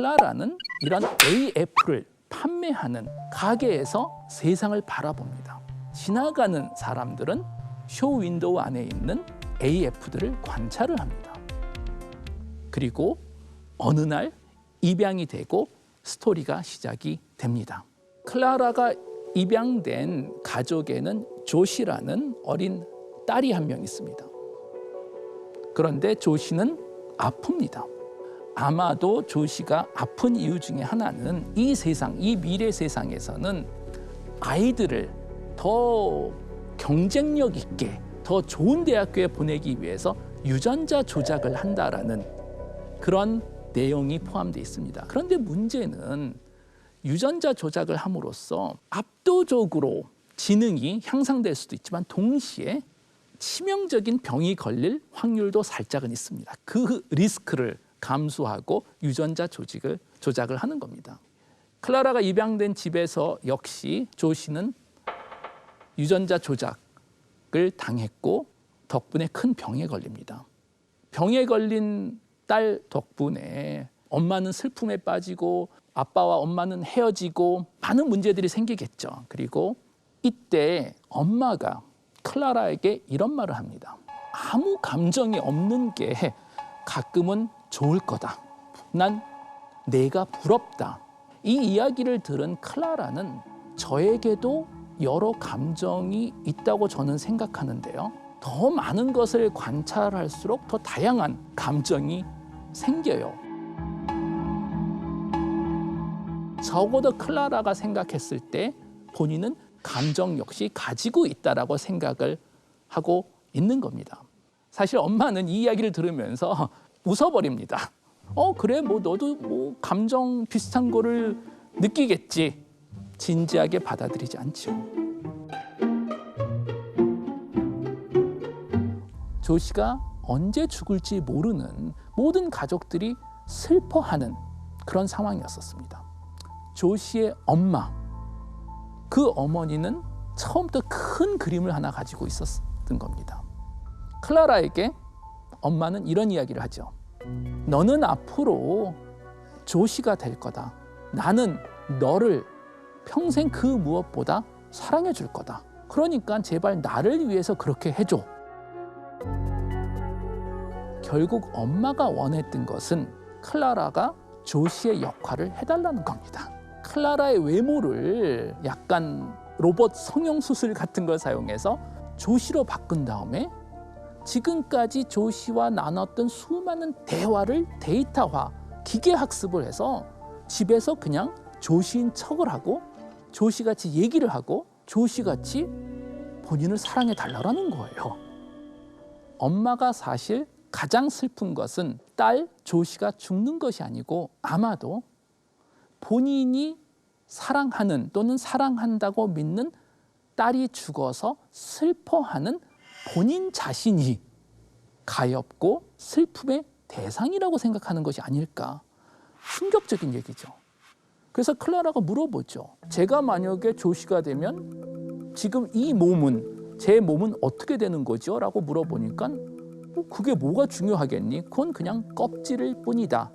클라라는 이런 AF를 판매하는 가게에서 세상을 바라봅니다. 지나가는 사람들은 쇼 윈도우 안에 있는 AF들을 관찰을 합니다. 그리고 어느 날 입양이 되고 스토리가 시작이 됩니다. 클라라가 입양된 가족에는 조시라는 어린 딸이 한 명 있습니다. 그런데 조시는 아픕니다. 아마도 조시가 아픈 이유 중에 하나는 이 세상, 이 미래 세상에서는 아이들을 더 경쟁력 있게 더 좋은 대학교에 보내기 위해서 유전자 조작을 한다라는 그런 내용이 포함되어 있습니다. 그런데 문제는 유전자 조작을 함으로써 압도적으로 지능이 향상될 수도 있지만 동시에 치명적인 병이 걸릴 확률도 살짝은 있습니다. 그 리스크를 감수하고 유전자 조직을 조작을 하는 겁니다. 클라라가 입양된 집에서 역시 조 씨는 유전자 조작을 당했고 덕분에 큰 병에 걸립니다. 병에 걸린 딸 덕분에 엄마는 슬픔에 빠지고 아빠와 엄마는 헤어지고 많은 문제들이 생기겠죠. 그리고 이때 엄마가 클라라에게 이런 말을 합니다. 아무 감정이 없는 게 가끔은 좋을 거다. 난 내가 부럽다. 이 이야기를 들은 클라라는 저에게도 여러 감정이 있다고 저는 생각하는데요. 더 많은 것을 관찰할수록 더 다양한 감정이 생겨요. 적어도 클라라가 생각했을 때 본인은 감정 역시 가지고 있다라고 생각을 하고 있는 겁니다. 사실 엄마는 이 이야기를 들으면서 웃어버립니다. 어 그래 뭐 너도 뭐 감정 비슷한 거를 느끼겠지. 진지하게 받아들이지 않죠. 조시가 언제 죽을지 모르는 모든 가족들이 슬퍼하는 그런 상황이었었습니다. 조시의 엄마, 그 어머니는 처음부터 큰 그림을 하나 가지고 있었던 겁니다. 클라라에게 엄마는 이런 이야기를 하죠. 너는 앞으로 조시가 될 거다. 나는 너를 평생 그 무엇보다 사랑해 줄 거다. 그러니까 제발 나를 위해서 그렇게 해줘. 결국 엄마가 원했던 것은 클라라가 조시의 역할을 해달라는 겁니다. 클라라의 외모를 약간 로봇 성형 수술 같은 걸 사용해서 조시로 바꾼 다음에 지금까지 조시와 나눴던 수많은 대화를 데이터화, 기계 학습을 해서 집에서 그냥 조시인 척을 하고 조시같이 얘기를 하고 조시같이 본인을 사랑해 달라는 거예요. 엄마가 사실 가장 슬픈 것은 딸 조시가 죽는 것이 아니고 아마도 본인이 사랑하는 또는 사랑한다고 믿는 딸이 죽어서 슬퍼하는 본인 자신이 가엾고 슬픔의 대상이라고 생각하는 것이 아닐까. 충격적인 얘기죠. 그래서 클라라가 물어보죠. 제가 만약에 조시가 되면 지금 이 몸은 제 몸은 어떻게 되는 거죠? 라고 물어보니까 뭐 그게 뭐가 중요하겠니? 그건 그냥 껍질일 뿐이다.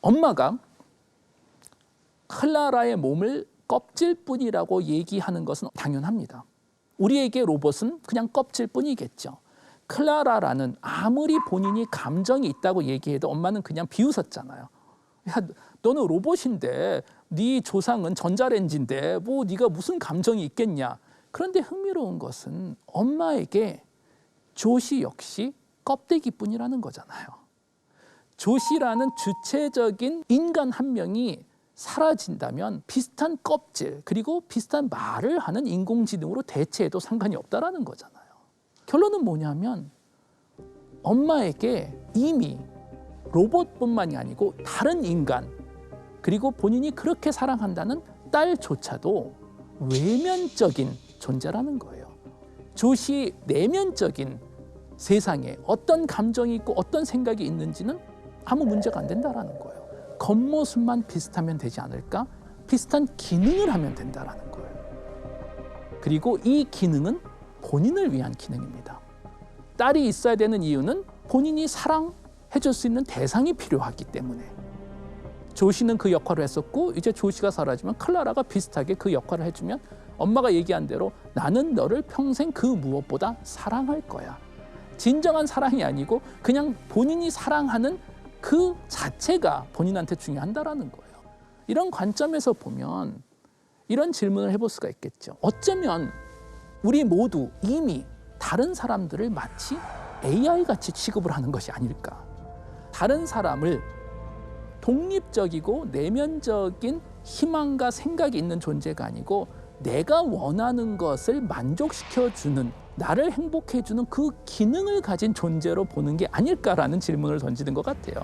엄마가 클라라의 몸을 껍질뿐이라고 얘기하는 것은 당연합니다. 우리에게 로봇은 그냥 껍질뿐이겠죠. 클라라라는 아무리 본인이 감정이 있다고 얘기해도 엄마는 그냥 비웃었잖아요. 야, 너는 로봇인데 네 조상은 전자레인지인데 뭐 네가 무슨 감정이 있겠냐. 그런데 흥미로운 것은 엄마에게 조시 역시 껍데기뿐이라는 거잖아요. 조시라는 주체적인 인간 한 명이 사라진다면 비슷한 껍질 그리고 비슷한 말을 하는 인공지능으로 대체해도 상관이 없다라는 거잖아요. 결론은 뭐냐면 엄마에게 이미 로봇뿐만이 아니고 다른 인간 그리고 본인이 그렇게 사랑한다는 딸조차도 외면적인 존재라는 거예요. 조시 내면적인 세상에 어떤 감정이 있고 어떤 생각이 있는지는 아무 문제가 안 된다라는 거예요. 겉모습만 비슷하면 되지 않을까? 비슷한 기능을 하면 된다라는 거예요. 그리고 이 기능은 본인을 위한 기능입니다. 딸이 있어야 되는 이유는 본인이 사랑해 줄 수 있는 대상이 필요하기 때문에 조시는 그 역할을 했었고 이제 조시가 사라지면 클라라가 비슷하게 그 역할을 해주면 엄마가 얘기한 대로 나는 너를 평생 그 무엇보다 사랑할 거야. 진정한 사랑이 아니고 그냥 본인이 사랑하는 그 자체가 본인한테 중요한다라는 거예요. 이런 관점에서 보면 이런 질문을 해볼 수가 있겠죠. 어쩌면 우리 모두 이미 다른 사람들을 마치 AI 같이 취급을 하는 것이 아닐까. 다른 사람을 독립적이고 내면적인 희망과 생각이 있는 존재가 아니고 내가 원하는 것을 만족시켜주는 나를 행복해주는 그 기능을 가진 존재로 보는 게 아닐까라는 질문을 던지는 것 같아요.